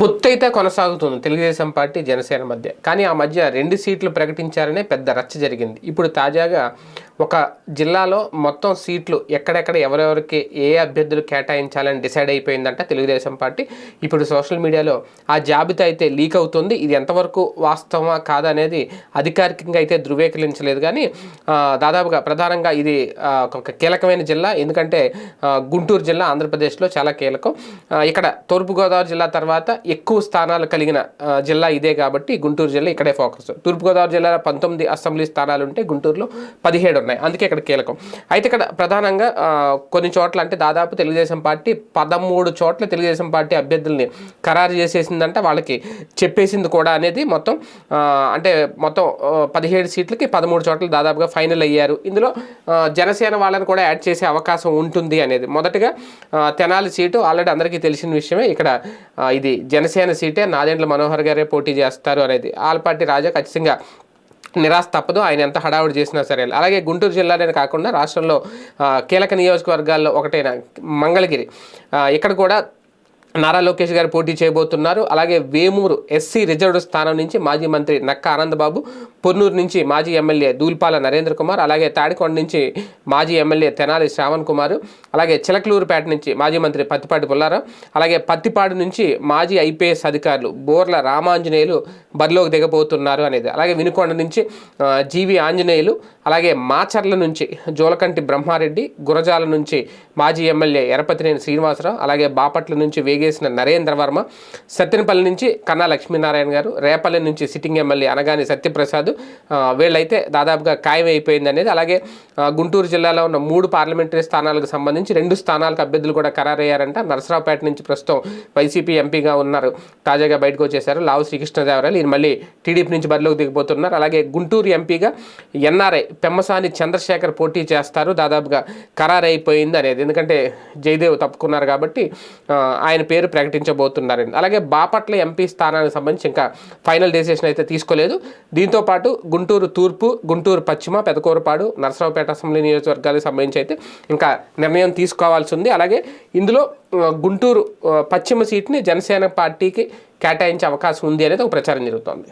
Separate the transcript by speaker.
Speaker 1: పొత్తు అయితే కొనసాగుతుంది. తెలుగుదేశం పార్టీ జనసేన మధ్య. కానీ ఆ మధ్య రెండు సీట్లు ప్రకటించారనే పెద్ద రచ్చ జరిగింది. ఇప్పుడు తాజాగా ఒక జిల్లాలో మొత్తం సీట్లు ఎక్కడెక్కడ ఎవరెవరికి ఏ అభ్యర్థులు కేటాయించాలని డిసైడ్ అయిపోయిందంట తెలుగుదేశం పార్టీ. ఇప్పుడు సోషల్ మీడియాలో ఆ జాబితా అయితే లీక్ అవుతుంది. ఇది ఎంతవరకు వాస్తవమా కాదనేది అధికారికంగా అయితే ధృవీకరించలేదు. కానీ దాదాపుగా ప్రధానంగా ఇది ఒక కీలకమైన జిల్లా. ఎందుకంటే గుంటూరు జిల్లా ఆంధ్రప్రదేశ్లో చాలా కీలకం. ఇక్కడ తూర్పుగోదావరి జిల్లా తర్వాత ఎక్కువ స్థానాలు కలిగిన జిల్లా ఇదే కాబట్టి గుంటూరు జిల్లా ఇక్కడే ఫోకస్. తూర్పుగోదావరి జిల్లాలో పంతొమ్మిది అసెంబ్లీ స్థానాలు ఉంటే గుంటూరులో పదిహేడు ఉన్నాయి. అందుకే ఇక్కడ కీలకం. అయితే ఇక్కడ ప్రధానంగా కొన్ని చోట్ల అంటే దాదాపు తెలుగుదేశం పార్టీ పదమూడు చోట్ల తెలుగుదేశం పార్టీ అభ్యర్థుల్ని ఖరారు చేసేసిందంటే వాళ్ళకి చెప్పేసింది కూడా అనేది మొత్తం అంటే మొత్తం పదిహేడు సీట్లకి పదమూడు చోట్ల దాదాపుగా ఫైనల్ అయ్యారు. ఇందులో జనసేన వాళ్ళని కూడా యాడ్ చేసే అవకాశం ఉంటుంది అనేది. మొదటగా తెనాలి సీటు ఆల్రెడీ అందరికీ తెలిసిన విషయమే. ఇక్కడ ఇది జనసేన సీటే నాదెండ్ల మనోహర్ గారే పోటీ చేస్తారు అనేది. ఆల్ పార్టీ రాజా ఖచ్చితంగా నిరాశ తప్పదు ఆయన ఎంత హడావుడి చేసినా సరే. అలాగే గుంటూరు జిల్లానే కాకుండా రాష్ట్రంలో కీలక నియోజకవర్గాల్లో ఒకటైన మంగళగిరి. ఇక్కడ కూడా నారా లోకేష్ గారు పోటీ చేయబోతున్నారు. అలాగే వేమూరు ఎస్సీ రిజర్వ్డ్ స్థానం నుంచి మాజీ మంత్రి నక్క ఆనందబాబు పొన్నూరు నుంచి మాజీ ఎమ్మెల్యే దూల్పాల నరేంద్ర కుమార్ అలాగే తాడికొండ నుంచి మాజీ ఎమ్మెల్యే తెనాలి శ్రావణ్ కుమార్ అలాగే చిలకలూరుపేట నుంచి మాజీ మంత్రి పత్తిపాటి పుల్లారావు అలాగే పత్తిపాడు నుంచి మాజీ ఐపీఎస్ అధికారులు బోర్ల రామాంజనేయులు బరిలోకి దిగబోతున్నారు అనేది. అలాగే వినుకొండ నుంచి జీవి ఆంజనేయులు అలాగే మాచర్ల నుంచి జోలకంటి బ్రహ్మారెడ్డి గురజాల నుంచి మాజీ ఎమ్మెల్యే ఎరపతినేని శ్రీనివాసరావు అలాగే బాపట్ల నుంచి వేగేసిన నరేంద్ర వర్మ సత్తెనపల్లి నుంచి కన్నా లక్ష్మీనారాయణ గారు రేపల్లి నుంచి సిట్టింగ్ ఎమ్మెల్యే అనగాని సత్యప్రసాద్ వీళ్ళైతే దాదాపుగా ఖాయం అయిపోయింది అనేది అలాగే గుంటూరు జిల్లాలో ఉన్న మూడు పార్లమెంటరీ స్థానాలకు సంబంధించి రెండు స్థానాలకు అభ్యర్థులు కూడా ఖరారయ్యారంట. నరసరావుపేట నుంచి ప్రస్తుతం వైసీపీ ఎంపీగా ఉన్నారు. తాజాగా బయటకు వచ్చేశారు లావు శ్రీకృష్ణదేవరాయలు. ఈయన మళ్ళీ టీడీపీ నుంచి బరిలోకి దిగిపోతున్నారు. అలాగే గుంటూరు ఎంపీగా ఎన్ఆర్ఐ పెమ్మసాని చంద్రశేఖర్ పోటీ చేస్తారు. దాదాపుగా ఖరారైపోయింది అనేది ఎందుకంటే జయదేవ్ తప్పుకున్నారు కాబట్టి ఆయన పేరు ప్రకటించబోతున్నారని అలాగే బాపట్ల ఎంపీ స్థానానికి సంబంధించి ఇంకా ఫైనల్ డెసిషన్ అయితే తీసుకోలేదు. దీంతో పాటు గుంటూరు తూర్పు గుంటూరు పశ్చిమ పెదకూరపాడు నరసరావుపేట అసెంబ్లీ నియోజకవర్గాలకు సంబంధించి అయితే ఇంకా నిర్ణయం తీసుకోవాల్సి ఉంది. అలాగే ఇందులో గుంటూరు పశ్చిమ సీట్ని జనసేన పార్టీకి కేటాయించే అవకాశం ఉంది అనేది ఒక ప్రచారం జరుగుతోంది.